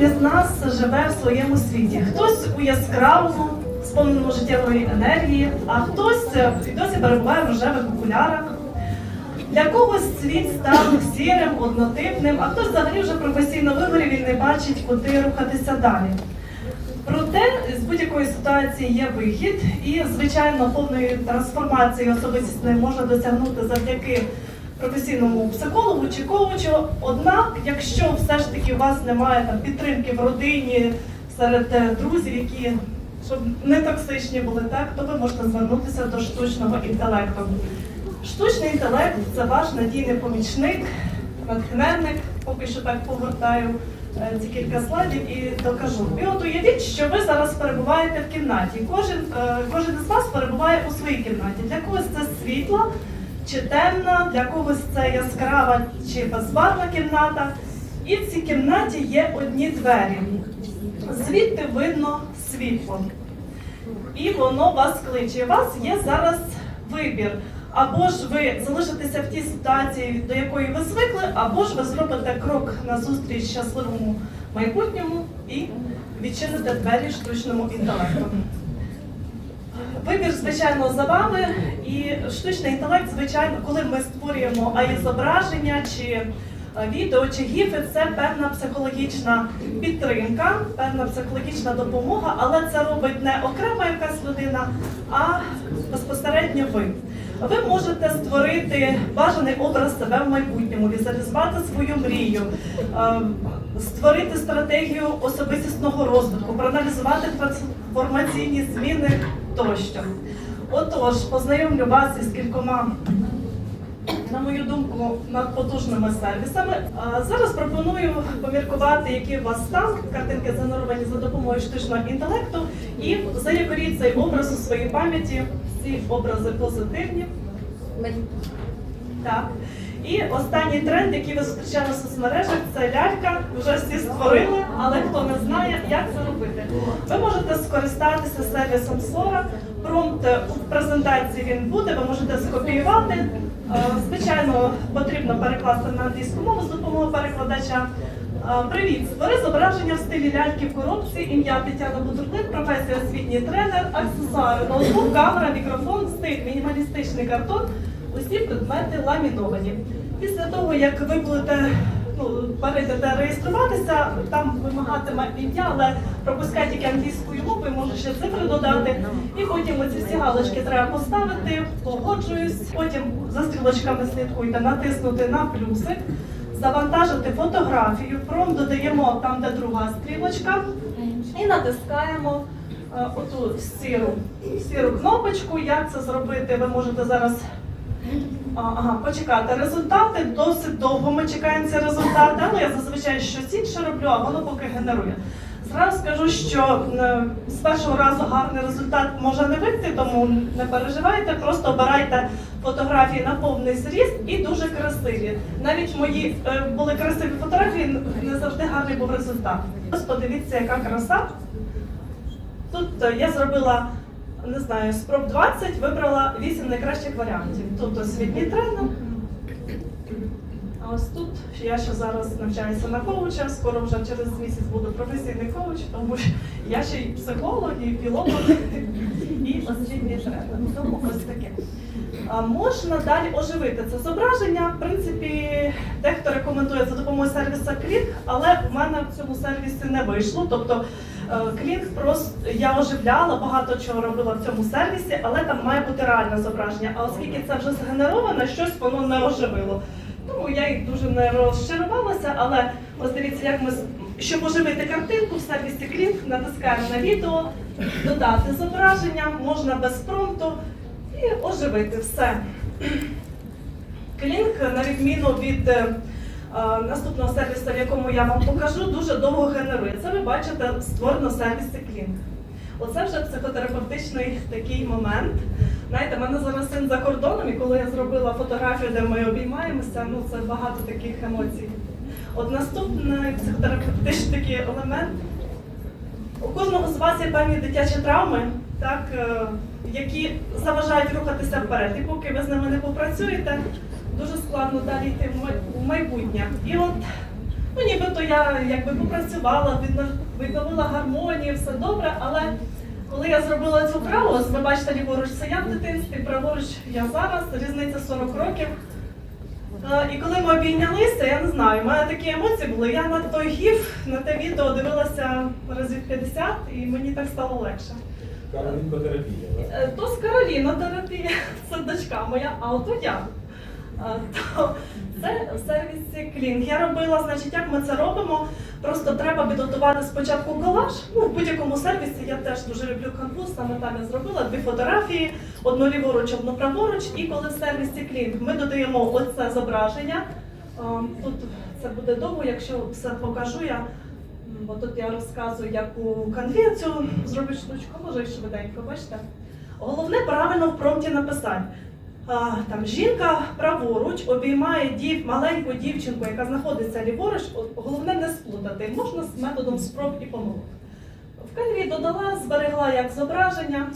Кожен із нас живе в своєму світі. Хтось у яскравому, сповненому життєвої енергії, а хтось е, досі перебуває в рожевих окулярах. Для когось світ став сірим, однотипним, а хтось взагалі вже професійно вигорів і не бачить, куди рухатися далі. Проте з будь-якої ситуації є вихід, і звичайно повної трансформації особистісної можна досягнути завдяки професійному психологу чи коучу. Однак, якщо все ж таки у вас немає там підтримки в родині серед е, друзів, які щоб не токсичні були, так то ви можете звернутися до штучного інтелекту. Штучний інтелект це ваш надійний помічник, натхненник. Поки що так повертаю е, ці кілька слайдів і докажу. І от уявіть, що ви зараз перебуваєте в кімнаті. Кожен, е, кожен із вас перебуває у своїй кімнаті. Для когось це світла чи темна, для когось це яскрава чи безбарвна кімната. І в цій кімнаті є одні двері. Звідти видно світло. І воно вас кличе. У вас є зараз вибір. Або ж ви залишитеся в тій ситуації, до якої ви звикли, або ж ви зробите крок назустріч щасливому майбутньому і відчините двері штучному інтелекту. Вибір, звичайно, за вами, і штучний інтелект, звичайно, коли ми створюємо аї зображення чи е, відео чи гіфи, це певна психологічна підтримка, певна психологічна допомога, але це робить не окрема якась людина, а безпосередньо ви. Ви можете створити бажаний образ себе в майбутньому, візуалізувати свою мрію, е, створити стратегію особистісного розвитку, проаналізувати трансформаційні зміни тощо. Отож, познайомлю вас із кількома, на мою думку, надпотужними сервісами. А Зараз пропоную поміркувати, який у вас стан. Картинки зануровані за допомогою штучного інтелекту, і заякоріть цей образ у своїй пам'яті. Всі образи позитивні. Так. І останній тренд, який ви зустрічали в соцмережах, це лялька. Вже всі створили, але хто не знає, як це робити. Ви можете скористатися сервісом Sora. Промпт у презентації він буде, ви можете скопіювати. Е, Звичайно, потрібно перекласти на англійську мову з допомогою перекладача. Е, Привіт! Створи зображення в стилі ляльки в коробці, ім'я Тетяна Бутурлик, професія освітній тренер, аксесуари, ноутбук, камера, мікрофон, стиль, мінімалістичний картон, усі предмети ламіновані. Після того, як ви будете ну, перейдете реєструватися, там вимагатиме ім'я, але пропускай тільки англійською мовою, може ще цифри додати. І потім оці всі галочки треба поставити, погоджуюсь. Потім за стрілочками слідкуйте, натиснути на плюсик, завантажити фотографію. Пром додаємо там, де друга стрілочка, і натискаємо е, оту сіру, сіру кнопочку. Як це зробити? Ви можете зараз. Ага, почекати. Результати досить довго. Ми чекаємо ці результати, але я зазвичай щось інше роблю, а воно поки генерує. Зразу скажу, що е, з першого разу гарний результат може не вийти, тому не переживайте, просто обирайте фотографії на повний зріст і дуже красиві. Навіть мої е, були красиві фотографії, не завжди гарний був результат. Ось подивіться, яка краса. Тут е, я зробила, не знаю, спроб 20, вибрала 8 найкращих варіантів. Тут освітній тренер. А ось тут я ще зараз навчаюся на коуча, скоро вже через місяць буду професійний коуч, тому що я ще й психолог, і філолог, і освітній тренер. Тому ось таке. А можна далі оживити це зображення. В принципі, дехто рекомендує за допомогою сервіса Клік, але в мене в цьому сервісі не вийшло. Тобто е, Клік просто я оживляла, багато чого робила в цьому сервісі, але там має бути реальне зображення. А оскільки це вже згенероване, щось воно не оживило. Тому я й дуже не розчарувалася, але ось дивіться, як ми щоб оживити картинку в сервісі Клік, натискаємо на відео, додати зображення, можна без промпту і оживити все. Клінк, на відміну від е, наступного сервісу, в якому я вам покажу, дуже довго генерує. Це ви бачите створено в сервісі Клінк. Оце вже психотерапевтичний такий момент. Знаєте, мене зараз син за кордоном, і коли я зробила фотографію, де ми обіймаємося, ну це багато таких емоцій. От наступний психотерапевтичний такий елемент. У кожного з вас є певні дитячі травми, так, е, які заважають рухатися вперед. І поки ви з ними не попрацюєте, дуже складно далі йти в майбутнє. І от Ну, нібито я якби попрацювала, відновила гармонію, все добре, але коли я зробила цю вправу, ось ви бачите, ліворуч це я в дитинстві, праворуч я зараз, різниця 40 років. Е, І коли ми обійнялися, я не знаю, у мене такі емоції були. Я на той гіф, на те відео дивилася разів 50, і мені так стало легше. Каролінкотерапія, так? Е, То з Кароліна терапія, це дочка моя, а ото я. То це в сервісі Клінг. Я робила, значить, як ми це робимо. Просто треба підготувати спочатку колаж. Ну, в будь-якому сервісі я теж дуже люблю канву, саме там я зробила дві фотографії, одну ліворуч, одну праворуч. І коли в сервісі Клінг ми додаємо оце зображення. Тут це буде довго, якщо все покажу я. Бо тут я розказую, як у канві цю зробити штучку, може швиденько, бачите. Головне правильно в промпті написати. Там жінка праворуч обіймає дів, маленьку дівчинку, яка знаходиться ліворуч. Головне не сплутати. Можна з методом спроб і помилок. В канві додала, зберегла як зображення.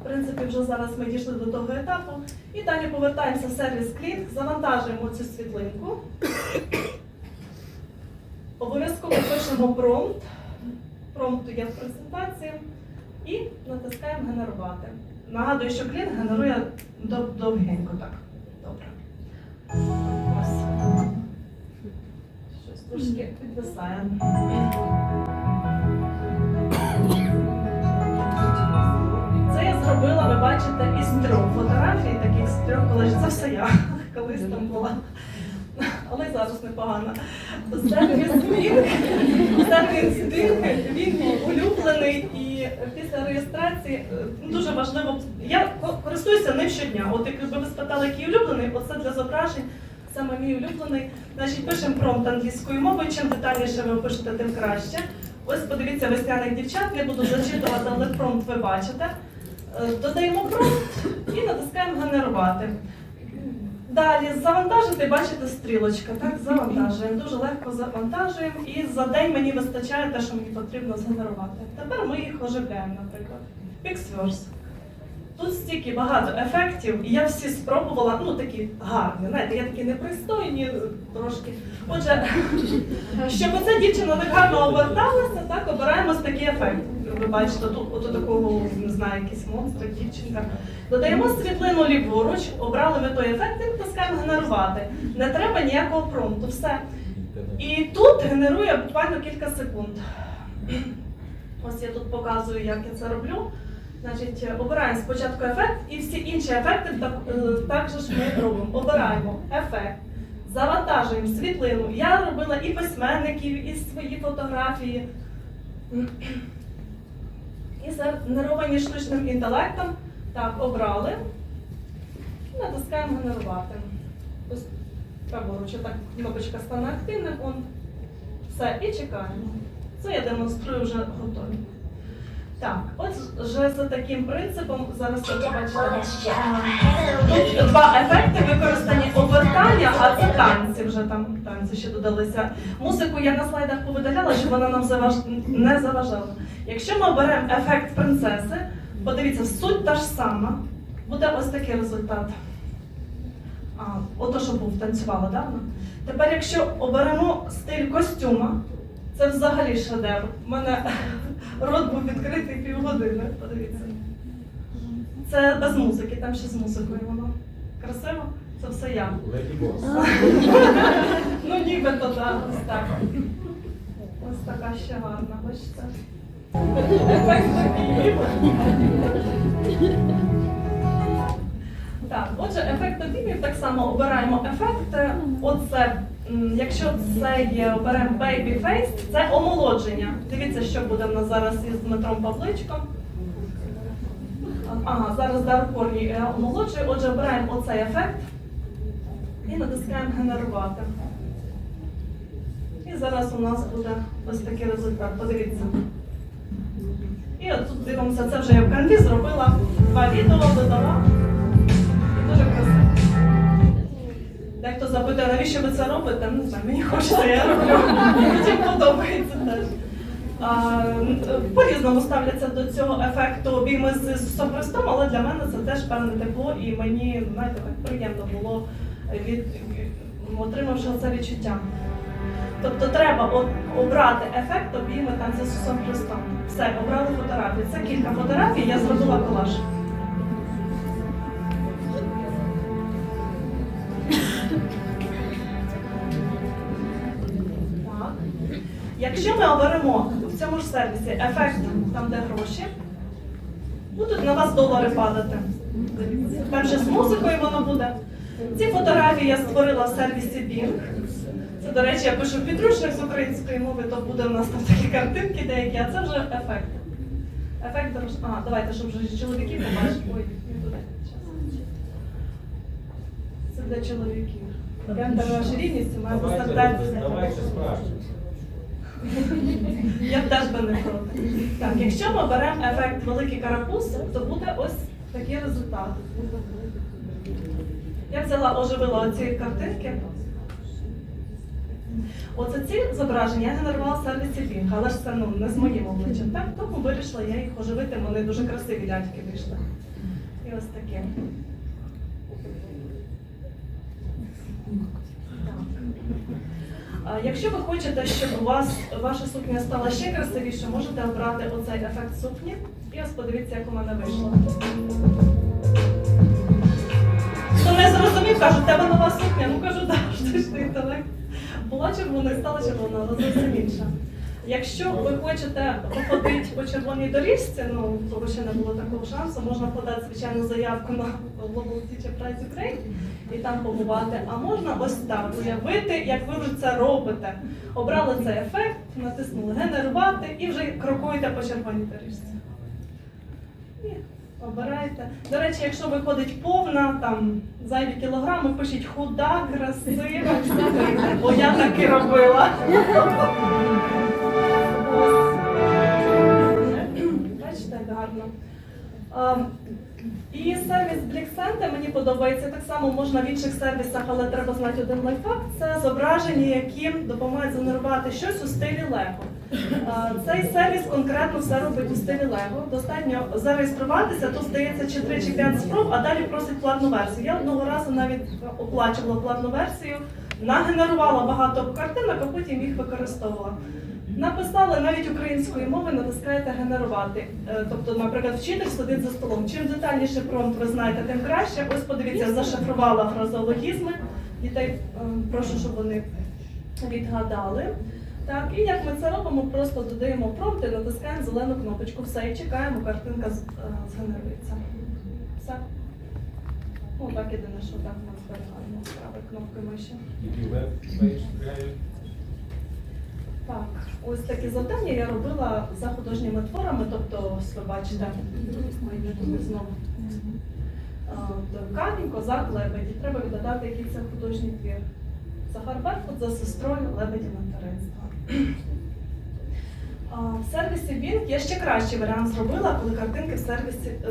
В принципі, вже зараз ми дійшли до того етапу. І далі повертаємося в сервіс Клінк, завантажуємо цю світлинку. Обов'язково пишемо промпт. Промпт є в презентації. І натискаємо генерувати. Нагадую, що клін генерує дов- довгенько так. Добре. Ось. Щось трошки підвисає. Це я зробила, ви бачите, із трьох фотографій, таких з трьох колись. Це все я колись там була. Але й зараз непогано. Сервіс Клінк, він улюблений і після реєстрації е, дуже важливо. Я користуюся ним щодня. От якби ви спитали, який улюблений, оце для зображень. Саме мій улюблений. Значить, пишемо промпт англійською мовою. Чим детальніше ви пишете, тим краще. Ось подивіться весняних дівчат, не буду зачитувати, але промпт ви бачите. Е, Додаємо промпт і натискаємо генерувати. Далі завантажити, бачите, стрілочка, так? Завантажуємо. Дуже легко завантажуємо. І за день мені вистачає те, що мені потрібно згенерувати. Тепер ми їх оживляємо, наприклад. Pixverse. Тут стільки багато ефектів, і я всі спробувала, ну такі гарні, знаєте, я такі непристойні трошки. Отже, щоб оця дівчина так гарно оберталася, так, обираємо такий ефект. Ви бачите, тут от такого, не знаю, якийсь монстр, дівчинка. Додаємо світлину ліворуч, обрали ми той ефект і натискаємо генерувати. Не треба ніякого промпту, все. І тут генерує буквально кілька секунд. Ось я тут показую, як я це роблю. Значить, обираємо спочатку ефект і всі інші ефекти так, е, також ми робимо. Обираємо ефект, завантажуємо світлину. Я робила і письменників, і свої фотографії. І згенеровані штучним інтелектом. Так, обрали. І натискаємо генерувати. Ось праворуч, так кнопочка стане активним. Он. Все, і чекаємо. Це я демонструю вже готові. Так, от вже за таким принципом зараз ви побачите. Тут два ефекти використані обертання, а це танці вже там танці ще додалися. Музику я на слайдах повидаляла, щоб вона нам заваж... не заважала. Якщо ми оберемо ефект принцеси, подивіться, суть та ж сама, буде ось такий результат. А, ото, що був, танцювала давно. Тепер, якщо оберемо стиль костюма, це взагалі шедевр. У мене рот був відкритий півгодини. Подивіться. Це без музики, там ще з музикою воно. Красиво? Це все я. Ну нібито так, ось так. Ось така ще гарна, бачите. Так, отже, ефект обіймів так само обираємо ефект. Оце, якщо це є, оберемо Baby Face, це омолодження. Дивіться, що буде в нас зараз із Дмитром Павличком. Ага, зараз Дар Корній е, омолоджує. Отже, обираємо оцей ефект і натискаємо генерувати. І зараз у нас буде ось такий результат. Подивіться. І от тут дивимося, це вже я в канві зробила два відео, додала. І дуже красиво. Дехто запитує, навіщо ви це робите? Не знаю, мені хочеться, я роблю. Людям подобається теж. По-різному ставляться до цього ефекту обійми з Ісусом Христом, але для мене це теж певне тепло, і мені знаєте, так приємно було від отримавши це відчуття. Тобто треба обрати ефект обійми там з Ісусом Христом. Все, обрали фотографії. Це кілька фотографій, я зробила колаж. Якщо ми оберемо в цьому ж сервісі ефект, там де гроші, будуть на вас долари падати. Перше з музикою воно буде. Ці фотографії я створила в сервісі Bing. Це, до речі, я пишу підручник з української мови, то буде в нас там такі картинки деякі, а це вже ефект. Ефект дорож... А, давайте, щоб вже чоловіків побачити. Ой, не туди. Це для чоловіків. Гендер ваша рівність має Давайте, постартатися. давайте спрашивайте. Я б теж би не проти. Так, якщо ми беремо ефект великий карапуз, то буде ось такий результат. Я взяла, оживила оці картинки. Оце ці зображення я генерувала в сервісі Bing, але ж це ну, не з моїм обличчям. Так, тому вирішила я їх оживити, вони дуже красиві ляльки вийшли. І ось такі. Якщо ви хочете, щоб у вас ваша сукня стала ще красивіше, можете обрати оцей ефект сукні. І ось подивіться, як у мене вийшло. Хто не зрозумів, кажуть, тебе нова сукня. Ну кажу, да, штучний інтелект. Була червона і стала червона, але зовсім інша. Якщо ви хочете походити по червоній доріжці, ну того ще не було такого шансу, можна подати звичайну заявку на Global Teacher Prize Ukraine і там побувати. А можна ось так уявити, як ви вже це робите. Обрали цей ефект, натиснули генерувати і вже крокуєте по червоній доріжці. Обирайте. До речі, якщо виходить повна, там зайві кілограми, пишіть худа, красива. Бо я так і робила. Бачите, як гарно. І сервіс Black Center мені подобається. Так само можна в інших сервісах, але треба знати один лайфхак. Це зображення, які допомагають генерувати щось у стилі Lego. Цей сервіс конкретно все робить у стилі Lego. Достатньо зареєструватися, тут здається чи 3 чи 5 спроб, а далі просить платну версію. Я одного разу навіть оплачувала платну версію, нагенерувала багато картинок, а потім їх використовувала. Написали навіть українською мовою, натискаєте генерувати. Е, Тобто, наприклад, вчитель сидить за столом. Чим детальніше промпт ви знаєте, тим краще. Ось подивіться, зашифрувала фразеологізми. Дітей е, прошу, щоб вони відгадали. Так, і як ми це робимо, просто додаємо промпт і натискаємо зелену кнопочку. Все, і чекаємо, картинка е, згенерується. Все. Ну, так єдине, що так ми зберігаємо правою кнопкою миші. Так, ось такі завдання я робила за художніми творами, тобто, ось ви бачите, знову то камінь, козак, лебеді. Треба відгадати, який це художній твір. Захар Беркут за сестрою лебеді материнства. В сервісі Bing я ще кращий варіант зробила, коли картинки в сервісі е,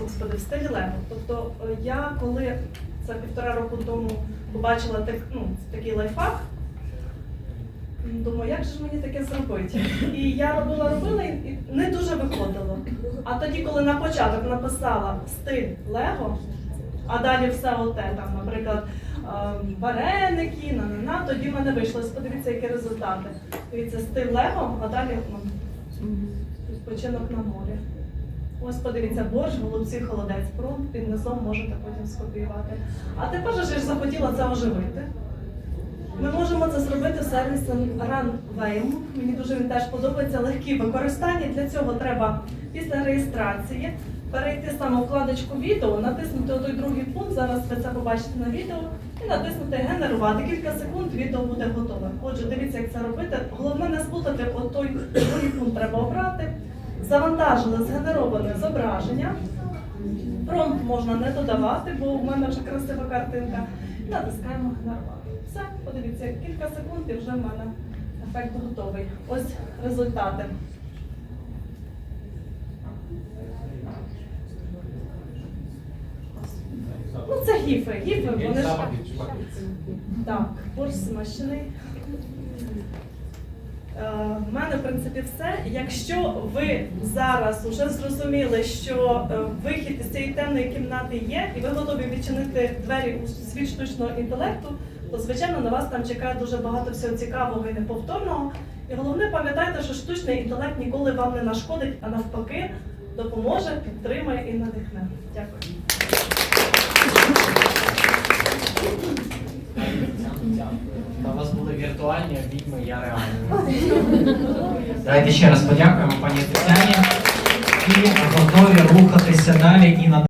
господи, в стилі Lego. Тобто е, я коли це півтора року тому побачила так, ну, такий лайфхак, Думаю, як же ж мені таке зробити? І я робила, робила і не дуже виходило. А тоді, коли на початок написала стиль Лего, а далі все оте, там, наприклад, ем, вареники, на-на-на, тоді в мене вийшло. Подивіться, які результати. Дивіться, стиль Лего, а далі ну, відпочинок на морі. Ось подивіться, борщ, голубці, холодець, прун, під низом можете потім скопіювати. А тепер ж захотіла це оживити. Ми можемо це зробити в сервісі Runway. Мені дуже він теж подобається легкі використання. Для цього треба після реєстрації перейти саме вкладочку відео, натиснути той другий пункт. Зараз ви це побачите на відео, і натиснути генерувати. Кілька секунд відео буде готове. Отже, дивіться, як це робити. Головне не сплутати, от той пункт треба обрати. Завантажили згенероване зображення. Промпт можна не додавати, бо у мене вже красива картинка. Натискаємо генерувати. Все, подивіться, кілька секунд і вже в мене ефект готовий. Ось результати. Ну, це гіфи. Гіфи, вони ж. Так, борщ смачний. Е, В мене, в принципі, все. Якщо ви зараз вже зрозуміли, що е, вихід із цієї темної кімнати є, і ви готові відчинити двері у світ штучного інтелекту, то звичайно на вас там чекає дуже багато всього цікавого і неповторного. І головне пам'ятайте, що штучний інтелект ніколи вам не нашкодить, а навпаки допоможе, підтримає і надихне. Дякую. Та у вас були віртуальні відьми, я реальний. Давайте ще раз подякуємо пані Тетяні і готові рухатися далі і на